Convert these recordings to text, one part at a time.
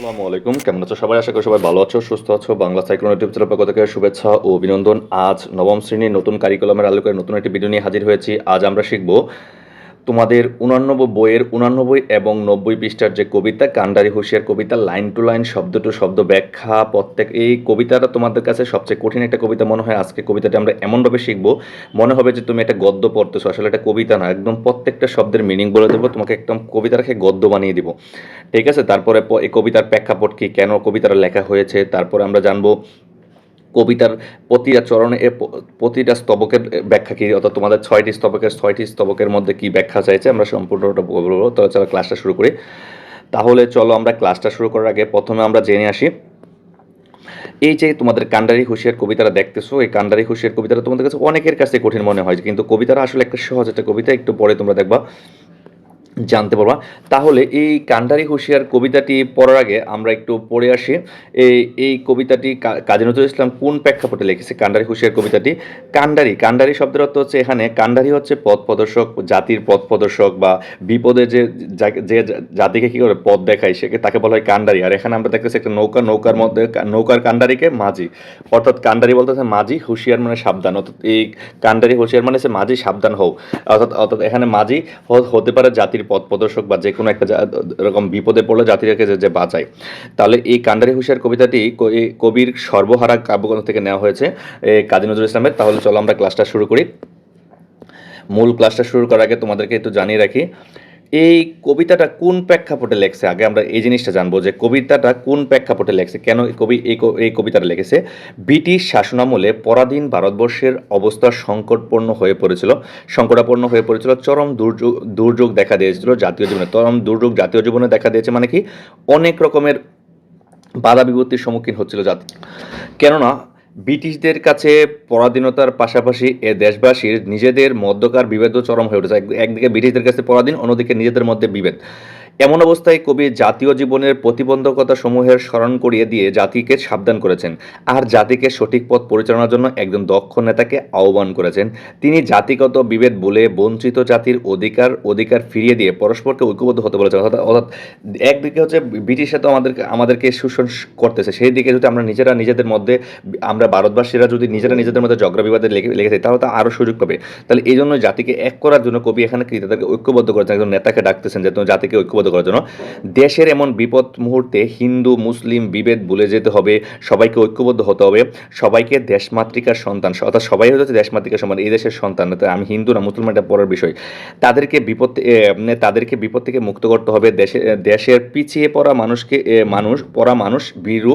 আসসালামু আলাইকুম। কেমন আছো সবাই? আশা করি সবাই ভালো আছো, সুস্থ আছো। বাংলা সাইক্লোন ইউটিউব চ্যানেল পক্ষ থেকে শুভেচ্ছা ও অভিনন্দন। আজ নবম শ্রেণির নতুন কারিকুলামের আলোকে নতুন একটি ভিডিও নিয়ে হাজির হয়েছি। আজ আমরা শিখব তোমাদের উনানব্বই বইয়ের উনানব্বই এবং নব্বই পৃষ্ঠার যে কবিতা, কান্ডারি হুঁশিয়ার কবিতা, লাইন টু লাইন, শব্দ টু শব্দ ব্যাখ্যা, প্রত্যেক, এই কবিতাটা তোমাদের কাছে সবচেয়ে কঠিন একটা কবিতা মনে হয়। আজকে কবিতাটা আমরা এমনভাবে শিখব, মনে হবে যে তুমি একটা গদ্য পড়তেছো। আসলে এটা কবিতা না, একদম প্রত্যেকটা শব্দের মিনিং বলে দেবো, তোমাকে একদম কবিতা রেখে গদ্য বানিয়ে দিব। ঠিক আছে? তারপরে এই কবিতার প্রেক্ষাপট কি, কেন কবিতাটা লেখা হয়েছে? তারপরে আমরা জানব কবিতার প্রতিটা চরণে প্রতিটা স্তবকের ব্যাখ্যা কি? অর্থাৎ তোমাদের ছয়টি স্তবকের ছয়টি স্তবকের মধ্যে কি ব্যাখ্যা চাইছে? আমরা সম্পূর্ণটা বলব। তো চলো ক্লাসটা শুরু করি। তাহলে চলো আমরা ক্লাসটা শুরু করার আগে প্রথমে আমরা জেনে আসি। এই যে তোমাদের কান্ডারি হুঁশিয়ার কবিতাটা দেখতেছো, এই কান্ডারি হুঁশিয়ার কবিতাটা তোমাদের কাছে অনেকের কাছে কঠিন মনে হয়, কিন্তু কবিতাটা আসলে একটা সহজ একটা কবিতা, একটু পরে তোমরা দেখবা। জানতে পারবা। তাহলে এই কান্ডারি হুঁশিয়ার কবিতাটি পড়ার আগে আমরা একটু পড়ে আসি। এই এই কবিতাটি কাজী নজরুল ইসলাম কোন প্রেক্ষাপটে লিখেছে কান্ডারি হুঁশিয়ার কবিতাটি? কান্ডারি। কান্ডারি শব্দের অর্থ হচ্ছে এখানে কান্ডারি হচ্ছে পথ প্রদর্শক, জাতির পথ প্রদর্শক বা বিপদে যে যে জাতিকে কী করে পথ দেখায় সে তাকে বলা হয় কান্ডারি। আর এখানে আমরা দেখতেছি একটা নৌকা, নৌকার মধ্যে, নৌকার কান্ডারিকে মাঝি। অর্থাৎ কান্ডারি বলতে হচ্ছে মাঝি, হুঁশিয়ার মানে সাবধান। অর্থাৎ এই কান্ডারি হুঁশিয়ার মানে হচ্ছে মাঝি সাবধান হও। অর্থাৎ অর্থাৎ এখানে মাঝি হতে পারে জাতির পথ প্রদর্শক বা যে কোনো একটা এরকম বিপদে পড়লে জাতিরাকে যে- বাঁচায়। তাহলে এই কান্ডারি হুশিয়ার কবিতাটি কবির সর্বহারা কাব্যগ্রন্থ থেকে নেওয়া হয়েছে। কাজী নজরুল ইসলামের। তাহলে চলো আমরা ক্লাসটা শুরু করি। মূল ক্লাসটা শুরু করার আগে তোমাদেরকে একটু জানিয়ে রাখি এই কবিতাটা কোন প্রেক্ষাপটে লেখছে? আগে আমরা এই জিনিসটা জানব যে কবিতাটা কোন প্রেক্ষাপটে লেখছে? কেন এই কবি, এই এই কবিতাটা লিখেছে? ব্রিটিশ শাসনামলে পরাধীন ভারতবর্ষের অবস্থা সংকটপূর্ণ হয়ে পড়েছিল। সংকটাপন্ন হয়ে পড়েছিল, চরম দুর্যোগ দুর্যোগ দেখা দিয়েছিল জাতীয় জীবনে। চরম দুর্যোগ জাতীয় জীবনে দেখা দিয়েছে মানে কি? অনেক রকমের বাধা বিপত্তির সম্মুখীন হচ্ছিল জাতি। কেননা ব্রিটিশদের কাছে পরাধীনতার পাশাপাশি এ দেশবাসীর নিজেদের মধ্যকার বিভেদও চরম হয়ে উঠেছে। এক- একদিকে ব্রিটিশদের কাছে পরাধীন, অন্যদিকে নিজেদের মধ্যে বিভেদ। এমন অবস্থায় কবি জাতীয় জীবনের প্রতিবন্ধকতা সমূহের স্মরণ করিয়ে দিয়ে জাতিকে সাবধান করেছেন। আর জাতিকে সঠিক পথ পরিচালনার জন্য একজন দক্ষ নেতাকে আহ্বান করেছেন। তিনি জাতিগত বিভেদ বলে বঞ্চিত জাতির অধিকার অধিকার ফিরিয়ে দিয়ে পরস্পরকে ঐক্যবদ্ধ হতে বলেছেন। অর্থাৎ অর্থাৎ একদিকে হচ্ছে ব্রিটিশে তো আমাদেরকে আমাদেরকে শোষণ করতেছে। সেই দিকে যদি আমরা নিজেরা নিজেদের মধ্যে, আমরা ভারতবাসীরা যদি নিজেরা নিজেদের মধ্যে ঝগড়া বিবাদে লেগে থাকি তাহলে তো আরও সুযোগ পাবে। তাহলে এই জন্য জাতিকে এক করার জন্য কবি এখানে তাদেরকে ঐক্যবদ্ধ করেছেন। একজন নেতাকে ডাকতেছেন যে জাতিকে ঐক্যবদ্ধ করার জন্য। দেশের এমন বিপদ মুহূর্তে হিন্দু, মুসলিম বিভেদ ভুলে যেতে হবে, সবাইকে ঐক্যবদ্ধ হতে হবে, সবাইকে দেশমাতৃকার সন্তান, অর্থাৎ সবাই হচ্ছে দেশমাতৃকার সন্তান, এই দেশের সন্তান আমি হিন্দু না, মুসলমান, এটা পরের বিষয়। তাদেরকে বিপদ মানে তাদেরকে বিপদ থেকে মুক্ত করতে হবে, দেশে, দেশের পিছিয়ে পড়া মানুষকে মানুষ, পড়া মানুষ বীরু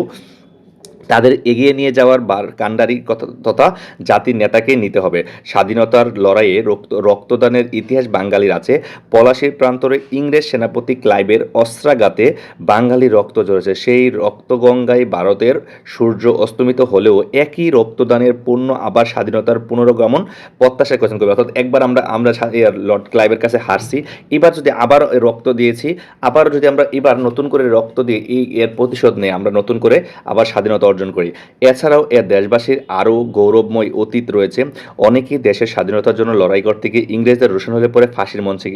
তাদের এগিয়ে নিয়ে যাওয়ার বার কাণ্ডারি তথা জাতির নেতাকে নিতে হবে। স্বাধীনতার লড়াইয়ে রক্ত রক্তদানের ইতিহাস বাঙালির আছে। পলাশির প্রান্তরে ইংরেজ সেনাপতি ক্লাইবের অস্ত্রাঘাতে বাঙালি রক্ত ঝরেছে। সেই রক্তগঙ্গায় ভারতের সূর্য অস্তমিত হলেও একই রক্তদানের পূর্ণ আবার স্বাধীনতার পুনরগমন প্রত্যাশা করেছেন কবি। অর্থাৎ একবার আমরা আমরা লর্ড ক্লাইবের কাছে হারছি। এবার যদি আবার রক্ত দিয়েছি, আবার যদি আমরা এবার নতুন করে রক্ত দিয়ে এই এর প্রতিশোধ নিয়ে আমরা নতুন করে আবার স্বাধীনতা অর্জন করি। এছাড়াও এ দেশবাসীর আরও গৌরবময় অতীত রয়েছে। অনেকেই দেশের স্বাধীনতার জন্য লড়াই করতে গিয়ে ইংরেজদের রোশন হলে পরে ফাঁসির মঞ্চে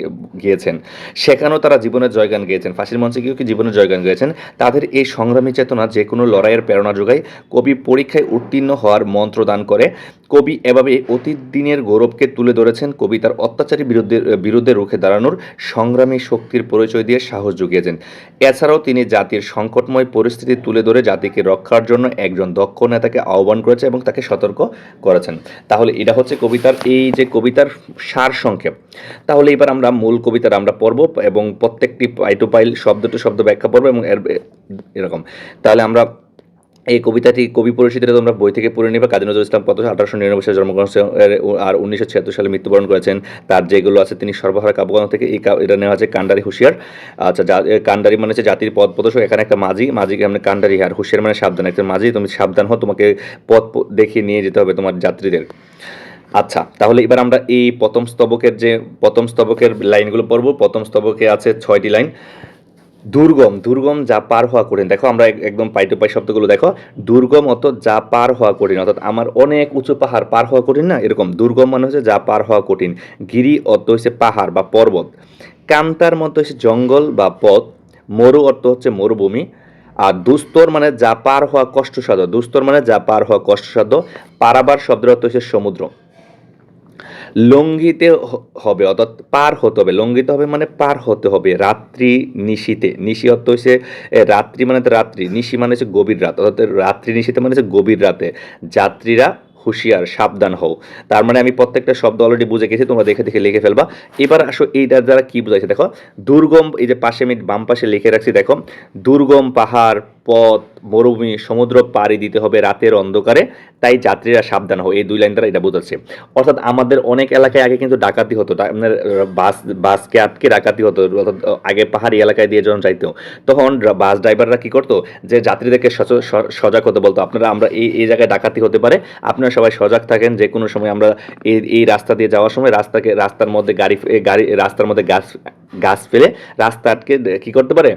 গিয়েছেন। সেখানেও তারা জীবনের জয়গান গেয়েছেন। ফাঁসির মঞ্চে গিয়েও কি জীবনের জয়গান গেয়েছেন? তাদের এই সংগ্রামী চেতনা যে কোনো লড়াইয়ের প্রেরণা যোগায় কবি পরীক্ষায় উত্তীর্ণ হওয়ার মন্ত্র দান করে। কবি এভাবে অতীত দিনের গৌরবকে তুলে ধরেছেন। কবি তার অত্যাচারী বিরুদ্ধে বিরুদ্ধে রুখে দাঁড়ানোর সংগ্রামী শক্তির পরিচয় দিয়ে সাহস জুগিয়েছেন। এছাড়াও তিনি জাতির সংকটময় পরিস্থিতি তুলে ধরে জাতিকে রক্ষার জন্য একজন দক্ষ নেতাকে আহ্বান করেছে এবং তাকে সতর্ক করেছেন। তাহলে এটা হচ্ছে কবিতার, এই যে কবিতার সার সংক্ষেপ। তাহলে এবার আমরা মূল কবিতার আমরা পড়ব এবং প্রত্যেকটি পাই টু পাইল শব্দ টু শব্দ ব্যাখ্যা পড়ব এবং এর এরকম। তাহলে আমরা এই কবিতাটি কবি পরিচিতিটা তোমরা বই থেকে পড়ে নিবে। কাজী নজরুল ইসলাম কত আঠারোশো নিরানব্বই সালে জন্মগ্রহণ আর উনিশশো ছিয়াত্তর সালে মৃত্যুবরণ করেছেন। তার যেগুলো আছে তিনি সর্বহারা কাব্যগ্রন্থ থেকে এই এটা নেওয়া আছে কান্ডারি হুঁশিয়ার। আচ্ছা কান্ডারি মানে হচ্ছে জাতির পথ প্রদর্শক, এখানে একটা মাঝি। মাঝিকে আমরা কান্ডারি আর হুঁশিয়ার মানে সাবধান। একটা মাঝি, তুমি সাবধান হও, তোমাকে পথ দেখিয়ে নিয়ে যেতে হবে তোমার যাত্রীদের। আচ্ছা তাহলে এবার আমরা এই প্রথম স্তবকের যে প্রথম স্তবকের লাইনগুলো পড়ব। প্রথম স্তবকে আছে ছয়টি লাইন। দুর্গম দুর্গম যা পার হওয়া কঠিন। দেখো আমরা একদম পাই টু পাই শব্দগুলো দেখো। দুর্গম অত যা পার হওয়া কঠিন। অর্থাৎ আমার অনেক উঁচু পাহাড় পার হওয়া কঠিন না? এরকম। দুর্গম মানে হচ্ছে যা পার হওয়া কঠিন। গিরি অর্থ হচ্ছে পাহাড় বা পর্বত। কান্তার মতো হচ্ছে জঙ্গল বা পথ। মরু অর্থ হচ্ছে মরুভূমি। আর দুস্তর মানে যা পার হওয়া কষ্টসাধ্য। দুস্তর মানে যা পার হওয়া কষ্টসাধ্য। পারাবার শব্দের অর্থ হচ্ছে সমুদ্র। লঙ্ঘিতে হবে, অর্থাৎ পার হতে হবে। লঙ্ঘিতে হবে মানে পার হতে হবে। রাত্রি নিশিতে, নিশি অর্থ হচ্ছে রাত্রি মানে রাত্রি, নিশি মানে হচ্ছে গভীর রাত, অর্থাৎ রাত্রি নিশিতে মানে হচ্ছে গভীর রাতে। যাত্রীরা হুঁশিয়ার, সাবধান হও। তার মানে আমি প্রত্যেকটা শব্দ অলরেডি বুঝে গেছি, তোমরা দেখে দেখে লিখে ফেলবা। এবার আসো এইটার দ্বারা কি বোঝাইছে, দেখো। দুর্গম, এই যে পাশে আমি বাম পাশে লিখে রাখছি, দেখো। দুর্গম পাহাড় পথ, মরুভূমি, সমুদ্র পাড়ি দিতে হবে রাতের অন্ধকারে, তাই যাত্রীরা সাবধান হও। এই দুই লাইন দ্বারা এটা বোঝাচ্ছে। অর্থাৎ আমাদের অনেক এলাকায় আগে কিন্তু ডাকাতি হতো। আপনার বাস, বাসকে আটকে ডাকাতি হতো। অর্থাৎ আগে পাহাড়ি এলাকায় দিয়ে যখন যাইতো, তখন বাস ড্রাইভাররা কী করতো? যে যাত্রীদেরকে সজাগ হতে বলতো, আপনারা, আমরা এই এই জায়গায় ডাকাতি হতে পারে, আপনারা সবাই সজাগ থাকেন। যে কোনো সময় আমরা এই এই রাস্তা দিয়ে যাওয়ার সময় রাস্তাকে, রাস্তার মধ্যে গাড়ি গাড়ি, রাস্তার মধ্যে গাছ গাছ ফেলে রাস্তা আটকে কী করতে পারে?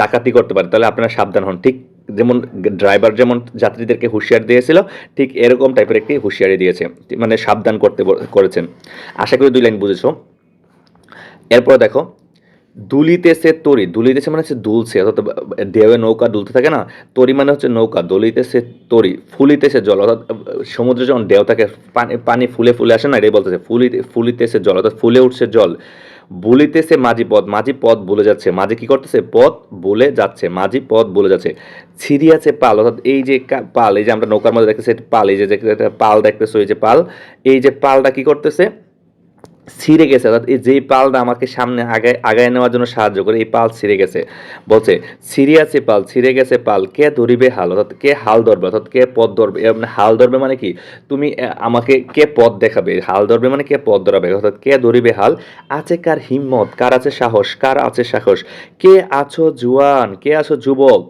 ডাকাতি করতে পারে, তাহলে আপনারা সাবধান হন। ঠিক যেমন ড্রাইভার যেমন যাত্রীদেরকে হুঁশিয়ার দিয়েছিল, ঠিক এরকম টাইপের একটি হুঁশিয়ারি দিয়েছে মানে সাবধান করতে করেছেন। আশা করি দুই লাইন বুঝেছ। এরপর দেখো দুলিতেছে তরি দুলিতেছে মানে হচ্ছে দুলছে, অর্থাৎ ঢেউয়ে নৌকা দুলতে থাকে না, তরি মানে হচ্ছে নৌকা দলিতেছে তরি ফুলিতেছে জল, অর্থাৎ সমুদ্রে যখন ঢেউ থাকে, পানি পানি ফুলে ফুলে আসে না, এটাই বলতেছে, ফুলিতে ফুলিতেছে জল, অর্থাৎ ফুলে উঠছে জল বলিতেছে, মাঝি পথ মাঝি পথ বলে যাচ্ছে। মাঝি কি করতেছে? পথ বলে যাচ্ছে, মাঝি পথ বলে যাচ্ছে। ছিড়িয়াছে পাল, অর্থাৎ এই যে পাল, এই যে আমরা নৌকার মধ্যে দেখতেছি পাল, এই যে যে- পাল দেখতেছো, এই যে পাল, এই যে পালটা কি করতেছে? ছিঁড়ে গেছে, অর্থাৎ এই যেই পালটা আমাকে সামনে আগায় আগায় নেওয়ার জন্য সাহায্য করে, এই পাল ছিঁড়ে গেছে। বলছে, ছিঁড়ে আছে পাল, ছিঁড়ে গেছে পাল, কে ধরিবে হাল? অর্থাৎ কে হাল ধরবে, অর্থাৎ কে পথ ধরবে? মানে হাল ধরবে মানে কি? তুমি আমাকে কে পথ দেখাবে? হাল ধরবে মানে কে পথ ধরাবে? অর্থাৎ কে ধরিবে হাল? আছে কার হিম্মত? কার আছে সাহস? কার আছে সাহস? কে আছো জুয়ান? কে আছো যুবক?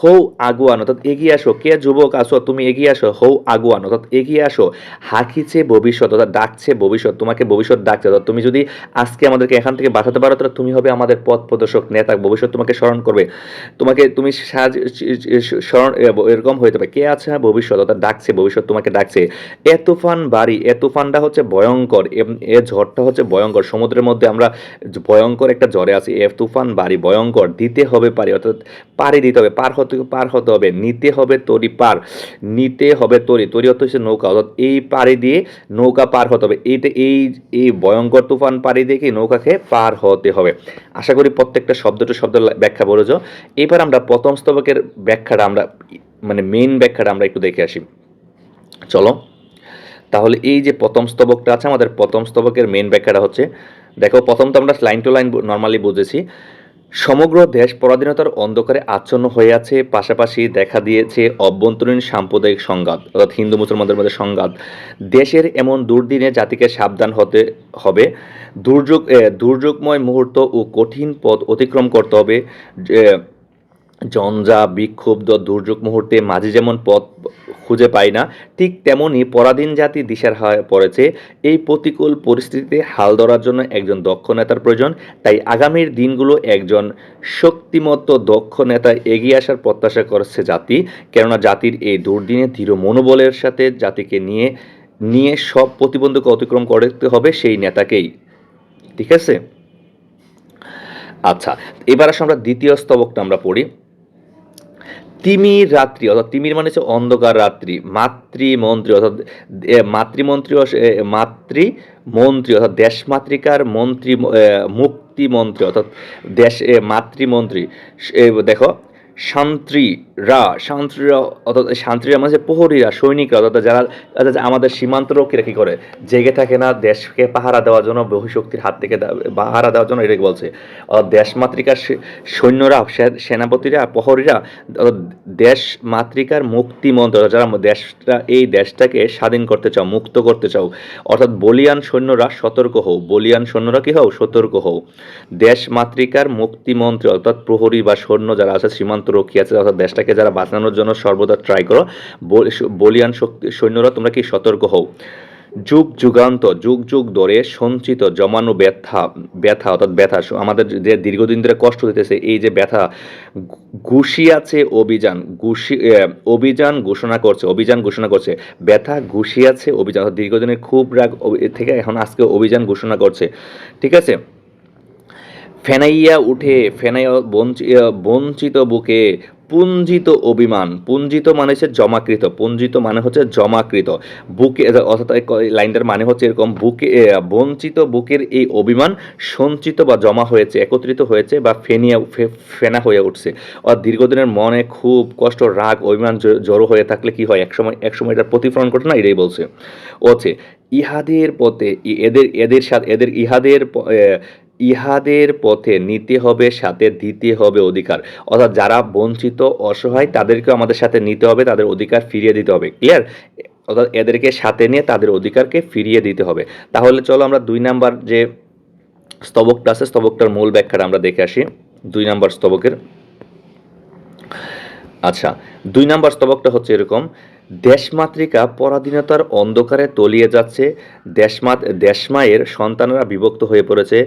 হৌ আগুয়ান অর্থাৎ এগিয়ে আসো। কে যুবক আসো তুমি এগিয়ে আসো। হৌ আগুয়ান অর্থাৎ এগিয়ে আসো। হাঁকিছে ভবিষ্যৎ অর্থাৎ ডাকছে ভবিষ্যৎ তোমাকে ভবিষ্যৎ ডাকছে। অর্থাৎ তুমি যদি আজকে আমাদেরকে এখান থেকে বাঁচাতে পারো, তাহলে তুমি হবে আমাদের পথ প্রদর্শক, নেতা ভবিষ্যৎ তোমাকে স্মরণ করবে। তোমাকে তুমি সাহায্য স্মরণ এরকম হয়ে যাবে। কে আছে ভবিষ্যৎ অর্থাৎ ডাকছে ভবিষ্যৎ তোমাকে ডাকছে। এ তুফান বাড়ি, এ তুফানটা হচ্ছে ভয়ঙ্কর এ ঝড়টা হচ্ছে ভয়ঙ্কর। সমুদ্রের মধ্যে আমরা ভয়ঙ্কর একটা ঝড়ে আছি। এ তুফান বাড়ি ভয়ঙ্কর, দিতে হবে পারি, অর্থাৎ পাড়ি দিতে হবে। পার হতে পার হতে হবে। নিতে হবে তরি পার। নিতে হবে তরি। তরি অর্থ হচ্ছে নৌকা। অর্থাৎ এই পাড়ি দিয়ে নৌকা পার হতে হবে। এইটা এই এই ভয়ঙ্কর তুফান পাড়ি দিয়ে কি নৌকাকে পার হতে হবে। আশা করি প্রত্যেকটা শব্দ টু শব্দ ব্যাখ্যা বলেছ। এবার আমরা প্রথম স্তবকের ব্যাখ্যাটা আমরা মানে মেইন ব্যাখ্যাটা আমরা একটু দেখে আসি। চলো। তাহলে এই যে প্রথম স্তবকটা আছে, আমাদের প্রথম স্তবকের মেন ব্যাখ্যাটা হচ্ছে, দেখো প্রথম তো আমরা লাইন টু লাইন নর্মালি বুঝেছি। সমগ্র দেশ পরাধীনতার অন্ধকারে আচ্ছন্ন হয়ে আছে, পাশাপাশি দেখা দিয়েছে অভ্যন্তরীণ সাম্প্রদায়িক সংঘাত, অর্থাৎ হিন্দু মুসলমানদের মধ্যে সংঘাত। দেশের এমন দুর্দিনে জাতিকে সাবধান হতে হবে। দুর্যোগ দুর্যোগময় মুহূর্ত ও কঠিন পথ অতিক্রম করতে হবে। জঞ্জা, বিক্ষুব্ধ, দুর্যোগ মুহূর্তে মাঝে যেমন পথ খুঁজে পায় না, ঠিক তেমনই পরাধীন জাতি দিশার হয়ে পড়েছে। এই প্রতিকূল পরিস্থিতিতে হাল ধরার জন্য একজন দক্ষ নেতার প্রয়োজন। তাই আগামীর দিনগুলো একজন শক্তিমত্ত, দক্ষ নেতা এগিয়ে আসার প্রত্যাশা করছে জাতি। কেননা জাতির এই দুর্দিনে দৃঢ় মনোবলের সাথে জাতিকে নিয়ে নিয়ে সব প্রতিবন্ধক অতিক্রম করতে হবে সেই নেতাকেই। ঠিক আছে? আচ্ছা এবার আসলে আমরা দ্বিতীয় স্তবকটা আমরা পড়ি। তিমির রাত্রি, অর্থাৎ তিমির মানে হচ্ছে অন্ধকার রাত্রি, মাতৃমন্ত্রী, অর্থাৎ মাতৃমন্ত্রী মাতৃ মন্ত্রী অর্থাৎ দেশমাতৃকার মন্ত্রী মুক্তি মুক্তিমন্ত্রী, অর্থাৎ দেশ মাতৃমন্ত্রী। দেখো শান্ত্রীরা শান্ত্রীরা অর্থাৎ শান্ত্রীরা মানে প্রহরীরা সৈনিকরা, অর্থাৎ যারা অর্থাৎ আমাদের সীমান্ত রক্ষীরা কি করে? জেগে থাকে না, দেশকে পাহারা দেওয়ার জন্য বহিঃশক্তির হাত থেকে পাহারা দেওয়ার জন্য এটাকে বলছে। অর্থাৎ দেশমাতৃকার সে- সৈন্যরা সেনাপতিরা, প্রহরীরা দেশ মাতৃকার মুক্তি মন্ত্র যারা দেশটা, এই দেশটাকে স্বাধীন করতে চাও, মুক্ত করতে চাও, অর্থাৎ বলিয়ান সৈন্যরা সতর্ক হও, বলিয়ান সৈন্যরা কি হও? সতর্ক হও। দেশ মাতৃকার মুক্তি মন্ত্রী, অর্থাৎ প্রহরী বা সৈন্য যারা আছে সীমান্ত রক্ষী আছে, অর্থাৎ দেশটাকে যারা বাঁচানোর জন্য সর্বদা ট্রাই করো। বলিয়ান শক্তি সৈন্যরা তোমরা কি সতর্ক হও? যুগ যুগান্ত, যুগ যুগ ধরে সঞ্চিত জমানো ব্যথা ব্যথা, অর্থাৎ ব্যথা আমাদের যে দীর্ঘদিন ধরে কষ্ট দিতেছে এই যে ব্যথা, ঘুষিয়াছে অভিযান, ঘুষি অভিযান ঘোষণা করছে, অভিযান ঘোষণা করছে। ব্যথা, ঘুষিয়াছে অভিযান দীর্ঘদিনের খুব রাগ থেকে এখন আজকে অভিযান ঘোষণা করছে। ঠিক আছে? ফেনাইয়া উঠে, ফেনাইয়া বঞ্চিত বুকে পুঞ্জিত অভিমান। পুঞ্জিত মানে হচ্ছে জমাকৃত। পুঞ্জিত মানে হচ্ছে জমাকৃত। বুকে অর্থাৎ লাইনটার মানে হচ্ছে এরকম বুকে বঞ্চিত বুকের এই অভিমান সঞ্চিত বা জমা হয়েছে, একত্রিত হয়েছে বা ফেনিয়া ফেনা হয়ে উঠছে। আর দীর্ঘদিনের মনে খুব কষ্ট, রাগ, অভিমান জড়ো হয়ে থাকলে কি হয়? একসময় একসময় এটার প্রতিফলন ঘটে না? এটাই বলছে। হচ্ছে ইহাদের পথে, এদের এদের সাথে, এদের ইহাদের ইহাদের পথে নিতে হবে, সাথে দিতে হবে অধিকার। অর্থাৎ যারা বঞ্চিত, অসহায়, তাদেরকেও আমাদের সাথে নিতে হবে, তাদের অধিকার ফিরিয়ে দিতে হবে। ক্লিয়ার অর্থাৎ এদেরকে সাথে নিয়ে তাদের অধিকারকে ফিরিয়ে দিতে হবে। তাহলে চলো আমরা দুই নাম্বার যে স্তবকটা আছে, স্তবকটার মূল ব্যাখ্যাটা আমরা দেখে আসি। দুই নাম্বার স্তবকের। আচ্ছা দুই নাম্বার স্তবকটা হচ্ছে এরকম। দেশমাতৃকা পরাধীনতার অন্ধকারে তলিয়ে যাচ্ছে। দেশমাত, দেশমায়ের সন্তানরা বিভক্ত হয়ে পড়েছে।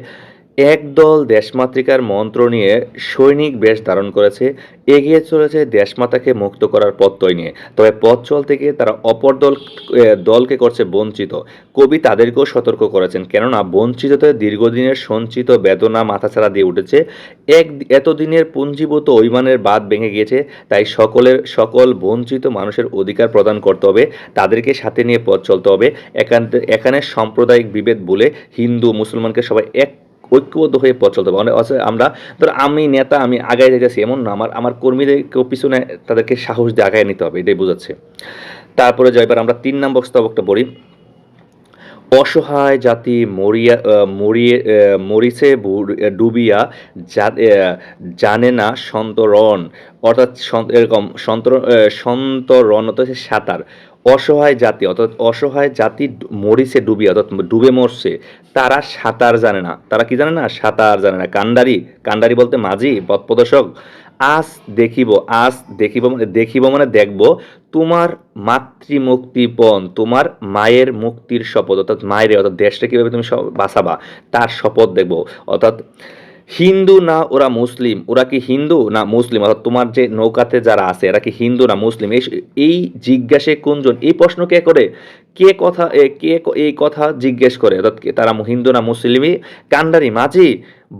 একদল দেশমাতৃকার মন্ত্র নিয়ে সৈনিক বেশ ধারণ করেছে। এগিয়ে চলেছে দেশমাতাকে মুক্ত করার পথই নিয়ে। তবে পথ চলতে গিয়ে তারা অপর দল দলকে করছে বঞ্চিত। কবি তাদেরকেও সতর্ক করেছেন, কেননা বঞ্চিতদের দীর্ঘদিনের সঞ্চিত বেদনা মাথাছাড়া দিয়ে উঠেছে। এক, এতদিনের পুঞ্জীভূত অভিমানের বাদ ভেঙে গিয়েছে, তাই সকলের, সকল বঞ্চিত মানুষের অধিকার প্রদান করতে হবে, তাদেরকে সাথে নিয়ে পথ চলতে হবে। এখানে সাম্প্রদায়িক বিভেদ বলে হিন্দু, মুসলমানকে সবাই এক ঐক্যবদ্ধ হয়ে পথ চলতে হবে। মানে হচ্ছে আমরা ধর আমি নেতা আমি আগায় যেতেছি এমন না। আমার আমার কর্মীদেরকেও পিছনে তাদেরকে সাহস দিয়ে আগায় নিতে হবে এটাই বোঝাচ্ছে। তারপরে এবার আমরা তিন নম্বর স্তবকটা পড়ি। অসহায় জাতি মরিয়া মরিয়ে মরিচে ডুবিয়া জানে না সন্তরণ। অর্থাৎ এরকম সন্তর আহ, সন্তরণ অর্থাৎ সাঁতার। অসহায় জাতি, অর্থাৎ অসহায় জাতি ডু- মরিচে ডুবিয়া, অর্থাৎ ডুবে মরছে, তারা সাঁতার জানে না। তারা কি জানে না? সাঁতার জানে না। কান্দারি কান্দারি বলতে মাঝি পথ প্রদর্শক আজ দেখিব আজ দেখিব মানে দেখিব মানে দেখব তোমার মাতৃমুক্তিপণ, তোমার মায়ের মুক্তির শপথ, অর্থাৎ মায়ের, অর্থাৎ দেশটা কীভাবে তুমি বাঁচাবা, তার শপথ দেখব। অর্থাৎ হিন্দু না ওরা মুসলিম? ওরা কি হিন্দু না মুসলিম? অর্থাৎ তোমার যে নৌকাতে যারা আছে, এরা কি হিন্দু না মুসলিম? এই এই জিজ্ঞাসে কোনজন? এই প্রশ্ন কে করে? কে কথা কে এই কথা জিজ্ঞেস করে। অর্থাৎ তারা হিন্দু না মুসলিমই কান্ডারি, মাঝি,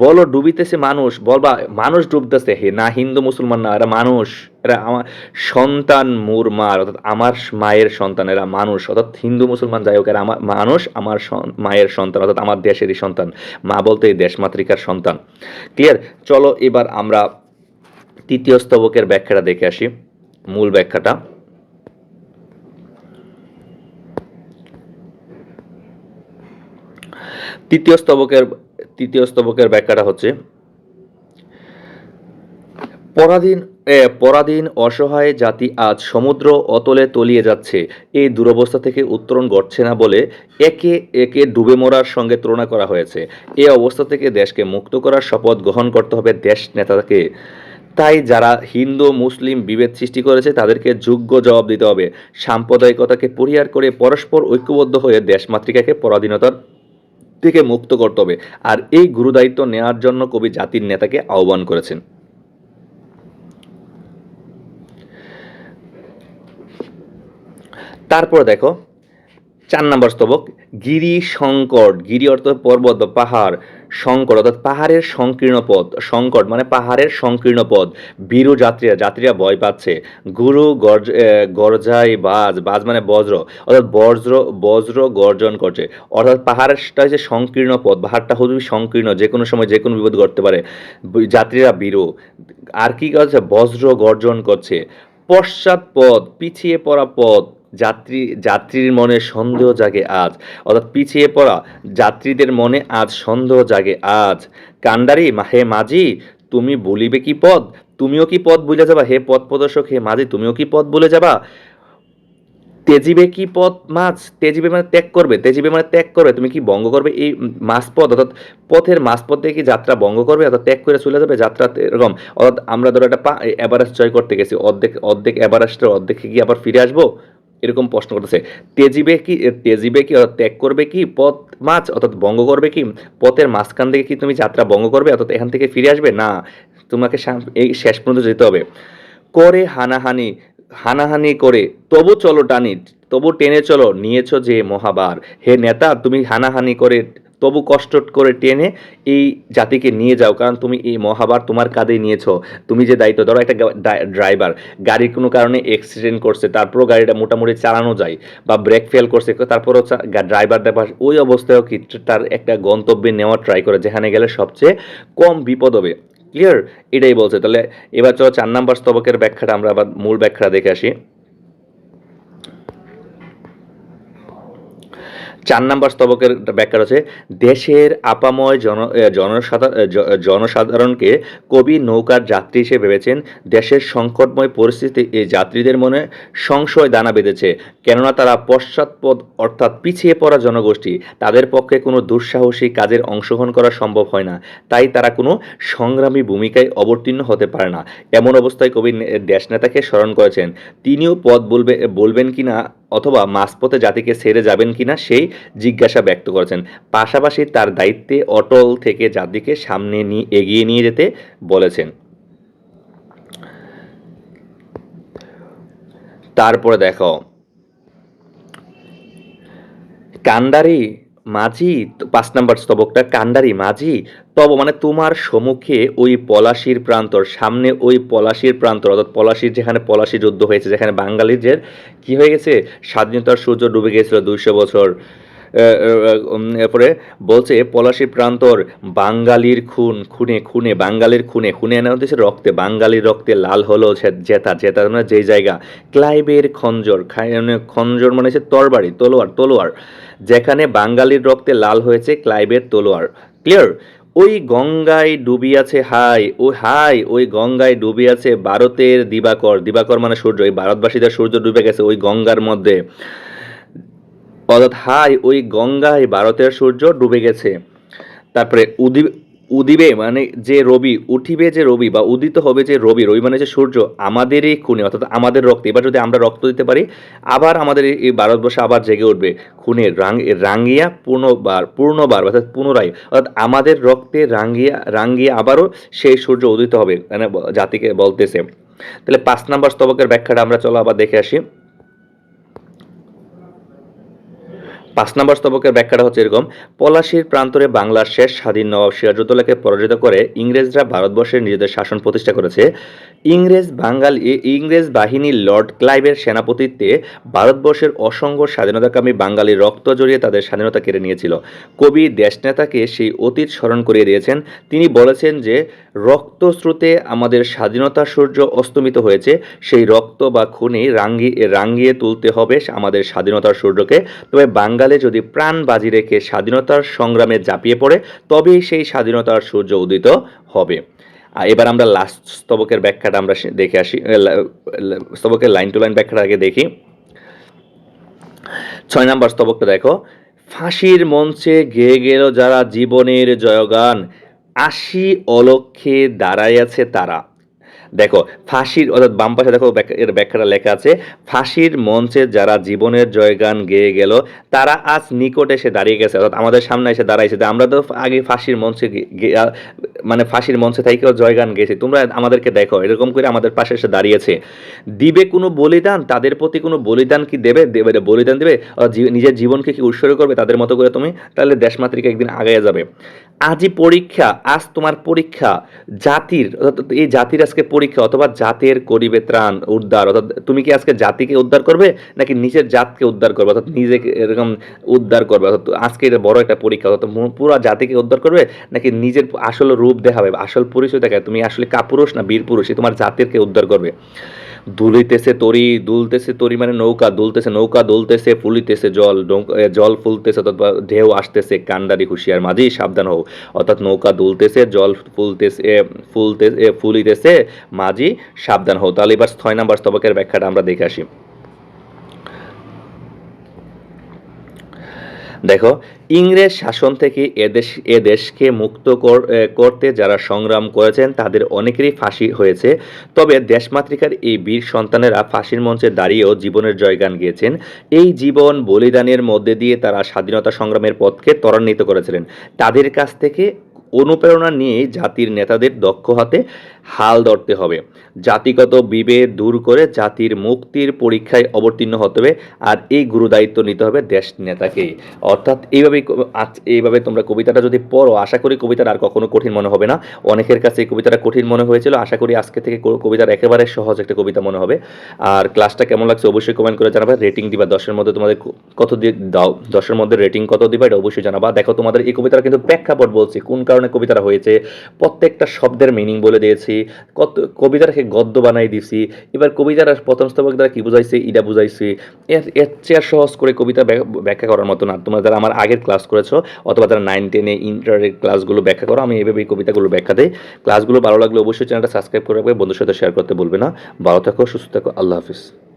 বলো ডুবিতেছে মানুষ, বলবা, মানুষ ডুবতেছে। হে, না হিন্দু মুসলমান না, এরা মানুষ, এরা আমার সন্তান মোর মার অর্থাৎ আমার মায়ের সন্তান, এরা মানুষ। অর্থাৎ হিন্দু মুসলমান যাই হোক, এরা আমার মানুষ, আমার মায়ের সন্তান, অর্থাৎ আমার দেশেরই সন্তান। মা বলতে এই দেশমাতৃকার সন্তান। ক্লিয়ার চলো এবার আমরা তৃতীয় স্তবকের ব্যাখ্যাটা দেখে আসি, মূল ব্যাখ্যাটা। তৃতীয় স্তবকের তৃতীয় স্তবকের ব্যাখ্যাটা হচ্ছে, পরাধীন পরাধীন অসহায় জাতি আজ সমুদ্র অতলে তলিয়ে যাচ্ছে। এই দুরবস্থা থেকে উত্তরণ ঘটছে না বলে একে একে ডুবে মরার সঙ্গে তুলনা করা হয়েছে। এই অবস্থা থেকে দেশকে মুক্ত করার শপথ গ্রহণ করতে হবে দেশ নেতাকে। তাই যারা হিন্দু, মুসলিম বিভেদ সৃষ্টি করেছে তাদেরকে যোগ্য জবাব দিতে হবে। সাম্প্রদায়িকতাকে পরিহার করে পরস্পর ঐক্যবদ্ধ হয়ে দেশমাতৃকাকে পরাধীনতার থেকে মুক্ত করতে হবে। আর এই গুরুদায়িত্ব নেওয়ার জন্য কবি জাতির নেতাকে আহ্বান করেছেন। তারপর দেখো চার নম্বর স্তবক গিরি সংকট গিরি অর্থ পর্বত বা পাহাড় সংকট অর্থাৎ পাহাড়ের সংকীর্ণ পথ সংকট মানে পাহাড়ের সংকীর্ণ পথ বীরু যাত্রীরা যাত্রীরা ভয় পাচ্ছে গুরু গর্জ এ, গর্জায় বাজ বাজ মানে বজ্র অর্থাৎ বজ্র বজ্র গর্জন করছে অর্থাৎ পাহাড়টা হচ্ছে সংকীর্ণ পথ পাহাড়টা খুবই সংকীর্ণ যে কোনো সময় যে কোনো বিপদ ঘটতে পারে যাত্রীরা বীরু আর কি করছে বজ্র গর্জন করছে পশ্চাৎ পথ পিছিয়ে পড়া পথ যাত্রী, যাত্রীর মনে সন্দেহ জাগে আজ। অর্থাৎ পিছিয়ে পড়া যাত্রীদের মনে আজ সন্দেহ জাগে আজ। কান্ডারি হে মাঝি, তুমি বলিবে কি পদ? তুমিও কি পথ ভুলে যাবা? হে পথ প্রদর্শক, হে মাঝি, তুমিও কি পথ ভুলে যাবা? তেজিবে কি পথ মাছ? তেজিবে মানে ত্যাগ করবে। তেজিবে মানে ত্যাগ করবে। তুমি কি ভঙ্গ করবে এই মাঝপথ? অর্থাৎ পথের মাঝপথ কি যাত্রা ভঙ্গ করবে? অর্থাৎ ত্যাগ করে চলে যাবে যাত্রা এরকম। অর্থাৎ আমরা ধরো একটা পা এভারেস্ট জয় করতে গেছি। অর্ধেক অর্ধেক এভারেস্টের অর্ধেকে কি আবার ফিরে আসব? এরকম প্রশ্ন করতেছে। তেজিবে কি তেজিবে কি অর্থাৎ ত্যাগ করবে কি? পথ মাছ অর্থাৎ বঙ্গ করবে কি? পথের মাঝখান থেকে কি তুমি যাত্রা বঙ্গ করবে? অর্থাৎ এখান থেকে ফিরে আসবে? না, তোমাকে এই শেষ পর্যন্ত যেতে হবে। করে হানাহানি হানাহানি করে, তবু চলো টানি, তবু টেনে চলো, নিয়েছো যে মহাবার। হে নেতা, তুমি হানাহানি করে তবু কষ্ট করে টেনে এই জাতিকে নিয়ে যাও। কারণ তুমি এই মহাবার তোমার কাঁধে নিয়েছো। তুমি যে দায়িত্ব, ধরো একটা ড্রাইভার গাড়ির কোনো কারণে অ্যাক্সিডেন্ট করছে, তারপরও গাড়িটা মোটামুটি চালানো যায় বা ব্রেক ফেল করছে, তারপরও ড্রাইভার দেবার ওই অবস্থায়ও কি তার একটা গন্তব্যে নেওয়ার ট্রাই করে, যেখানে গেলে সবচেয়ে কম বিপদ হবে। ক্লিয়ার এটাই বলছে। তাহলে এবার চলো চার নাম্বার স্তবকের ব্যাখ্যাটা আমরা আবার মূল ব্যাখ্যাটা দেখে আসি। চার নাম্বার স্তবকের ব্যাখ্যা রয়েছে, দেশের আপাময় জন জনসাধারণ জনসাধারণকে কবি, নৌকার যাত্রী হিসেবে ভেবেছেন। দেশের সংকটময় পরিস্থিতি এই যাত্রীদের মনে সংশয় দানা বেঁধেছে। কেননা তারা পশ্চাৎপদ অর্থাৎ পিছিয়ে পড়া জনগোষ্ঠী। তাদের পক্ষে কোনো দুঃসাহসী কাজের অংশগ্রহণ করা সম্ভব হয় না। তাই তারা কোনো সংগ্রামী ভূমিকায় অবতীর্ণ হতে পারে না। এমন অবস্থায় কবি দেশনেতাকে স্মরণ করেছেন। তিনিও পদ বলবে, বলবেন কিনা অথবা মাঝপথে জাতিকে ছেড়ে যাবেন কিনা সেই জিজ্ঞাসা ব্যক্ত করেছেন। পাশাপাশি তার দায়িত্বে অটল থেকে জাতিকে সামনে নিয়ে এগিয়ে নিয়ে যেতে বলেছেন। তারপরে দেখো কান্ডারি মাঝি পাঁচ নাম্বার স্তবকটা, কান্ডারি মাঝি, তব মানে তোমার সম্মুখে ওই পলাশির প্রান্তর, সামনে ওই পলাশির প্রান্তর, অর্থাৎ পলাশির যেখানে পলাশি যুদ্ধ হয়েছে, যেখানে বাঙালিদের কি হয়ে গেছে? স্বাধীনতার সূর্য ডুবে গেছিল দুইশো বছর এরপরে বলছে, পলাশি প্রান্তর বাঙালির খুন, খুনে খুনে, বাঙালির খুনে খুনে এনে হচ্ছে রক্তে, বাঙালির রক্তে লাল হলো জেতা জেতা মানে যেই জায়গা। ক্লাইবের খঞ্জর মানে খঞ্জর মানে হচ্ছে তরবারি, তলোয়ার তলোয়ার, যেখানে বাঙালির রক্তে লাল হয়েছে ক্লাইবের তলোয়ার। ক্লিয়ার ওই গঙ্গায় ডুবিয়াছে হাই, ও হাই, ওই গঙ্গায় ডুবিয়াছে ভারতের দিবাকর। দিবাকর মানে সূর্য, এই ভারতবাসীদের সূর্য ডুবে গেছে ওই গঙ্গার মধ্যে। অর্থাৎ হাই ওই গঙ্গায় ভারতের সূর্য ডুবে গেছে। তারপরে উদি, উদিবে মানে যে রবি, উঠিবে যে রবি বা উদিত হবে যে রবি রবি মানে যে সূর্য, আমাদেরই খুনে, অর্থাৎ আমাদের রক্তে। এবার যদি আমরা রক্ত দিতে পারি, আবার আমাদের এই ভারতবর্ষে আবার জেগে উঠবে। খুনে রাং, রাঙ্গিয়া পূর্ণবার পূর্ণবার অর্থাৎ পুনরায়। অর্থাৎ আমাদের রক্তে রাঙ্গিয়া রাঙ্গিয়া আবারও সেই সূর্য উদিত হবে মানে জাতিকে বলতেছে। তাহলে পাঁচ নম্বর স্তবকের ব্যাখ্যাটা আমরা চলো আবার দেখে আসি। পাঁচ নম্বর স্তবকের ব্যাখ্যাটা হচ্ছে এরকম। পলাশির প্রান্তরে বাংলার শেষ স্বাধীন নবাব সিরাজউদ্দৌলাকে পরাজিত করে ইংরেজরা ভারতবর্ষের নিজেদের শাসন প্রতিষ্ঠা করেছে। ইংরেজ বাঙালি, ইংরেজ বাহিনী লর্ড ক্লাইভের সেনাপতিত্বে ভারতবর্ষের অসংখ্য স্বাধীনতাকামী বাঙালির রক্ত জড়িয়ে তাদের স্বাধীনতা কেড়ে নিয়েছিল। কবি দেশনেতাকে সেই অতীত স্মরণ করিয়ে দিয়েছেন। তিনি বলেছেন যে রক্ত স্রোতে আমাদের স্বাধীনতা সূর্য অস্তমিত হয়েছে। সেই রক্ত বা খুনি রাঙ্গিয়ে রাঙ্গিয়ে তুলতে হবে আমাদের স্বাধীনতার সূর্যকে। তবে বাঙালি যদি প্রাণ বাজি রেখে স্বাধীনতার সংগ্রামে ঝাঁপিয়ে পড়ে, তবেই সেই স্বাধীনতার সূর্য উদিত হবে। এবার আমরা লাস্ট স্তবকের ব্যাখ্যাটা আমরা দেখে আসি। স্তবকের লাইন টু লাইন ব্যাখ্যাটা আগে দেখি। ছয় নম্বর স্তবকটা দেখো। ফাঁসির মঞ্চে গেয়ে গেল যারা জীবনের জয়গান, আশি অলক্ষে দাঁড়াইয়াছে তারা। দেখো, ফাঁসির, অর্থাৎ বাম পাশে দেখো এর ব্যাখ্যাটা লেখা আছে, ফাঁসির মঞ্চে যারা জীবনের জয়গান গেয়ে গেল, তারা আজ নিকট এসে দাঁড়িয়ে গেছে, অর্থাৎ আমাদের সামনে এসে দাঁড়াইছে আমরা তো আগে ফাঁসির মঞ্চে মানে ফাঁসির মঞ্চে থেকেও জয়গান গেছি তোমরা আমাদেরকে দেখো, এরকম করে আমাদের পাশে এসে দাঁড়িয়েছে। দিবে কোনো বলিদান, তাদের প্রতি কোনো বলিদান কি দেবে? দেবে বলিদান দেবে? নিজের জীবনকে কি উৎসর্গ করবে তাদের মতো করে তুমি? তাহলে দেশমাতৃকা একদিন আগাইয়া যাবে। আজই পরীক্ষা, আজ তোমার পরীক্ষা, জাতির এই জাতির আজকে পরীক্ষা অথবা জাতের করিবে ত্রাণ উদ্ধার, অর্থাৎ তুমি কি আজকে জাতিকে উদ্ধার করবে নাকি নিজের জাতকে উদ্ধার করবে, অর্থাৎ নিজেকে এরকম উদ্ধার করবে, অর্থাৎ আজকে এটা বড় একটা পরীক্ষা, অর্থাৎ পুরো জাতিকে উদ্ধার করবে নাকি নিজের আসল রূপ দেখাবে, আসল পরিচয় দেখাবে, তুমি আসলে কাপুরুষ না বীর পুরুষ তোমার জাতিরকে উদ্ধার করবে। দুলিতেছে তরি, দুলতেছে তরি মানে নৌকা, দুলতেছে নৌকা, দুলতেছে, ফুলিতেছে জল জল ফুলতেছে অথবা ঢেউ আসতেছে কান্ডারি হুঁশিয়ার মাঝেই সাবধান হও। অর্থাৎ নৌকা দুলতেছে, জল ফুলতেছে ফুলতে ফুলিতেছে মাঝি, সাবধান হও। তাহলে এবার ছয় নাম্বার স্তবকের ব্যাখ্যাটা আমরা দেখে আসি। দেখো, ইংরেজ শাসন থেকে এদেশ এ দেশকে মুক্ত করতে যারা সংগ্রাম করেছেন, তাদের অনেকেরই ফাঁসি হয়েছে। তবে দেশমাতৃকার এই বীর সন্তানেরা ফাঁসির মঞ্চে দাঁড়িয়েও জীবনের জয়গান গিয়েছেন। এই জীবন বলিদানের মধ্যে দিয়ে তারা স্বাধীনতা সংগ্রামের পথকে ত্বরান্বিত করেছিলেন। তাদের কাছ থেকে অনুপ্রেরণা নিয়ে জাতির নেতাদের দক্ষ হাতে হাল ধরতে হবে। জাতিগত বিভেদ দূর করে জাতির মুক্তির পরীক্ষায় অবতীর্ণ হতে হবে আর এই গুরুদায়িত্ব নিতে হবে দেশ নেতাকেই। অর্থাৎ এইভাবে এইভাবে তোমরা কবিতাটা যদি পড়ো, আশা করি কবিতাটা আর কখনো কঠিন মনে হবে না। অনেকের কাছে এই কবিতাটা কঠিন মনে হয়েছিল, আশা করি আজকে থেকে কবিতার একেবারে সহজ একটা কবিতা মনে হবে। আর ক্লাসটা কেমন লাগছে অবশ্যই কমেন্ট করে জানাবে। রেটিং দিবা দশের মধ্যে তোমাদের কত দিয়ে দাও, দশের মধ্যে রেটিং কত দিবা এটা অবশ্যই জানাবা। দেখো তোমাদের এই কবিতাটা কিন্তু প্রেক্ষাপট বলছি, কোন কারণে কবিতাটা হয়েছে, প্রত্যেকটা শব্দের মিনিং বলে দিয়েছি। কত কবিতাটাকে গদ্য বানাই দিছি, এবার কবিতার প্রথম স্তবক দ্বারা কি বুঝাইছে ইটা বুঝাইছি। এর এর চেয়ে সহজ করে কবিতা ব্যাখ্যা- ব্যাখ্যা করার মতো না। তোমরা যারা আমার আগের ক্লাস করেছ, অথবা যারা নাইন টেনে ইন্টারের ক্লাসগুলো ব্যাখ্যা করো, আমি এভাবে কবিতাগুলো ব্যাখ্যা দেয় ক্লাসগুলো ভালো লাগলে অবশ্যই চ্যানেলটা সাবস্ক্রাইব করে রাখবে, বন্ধুর সাথে শেয়ার করতে বলবে না। ভালো থাকো, সুস্থ থাকো, আল্লাহ হাফিজ।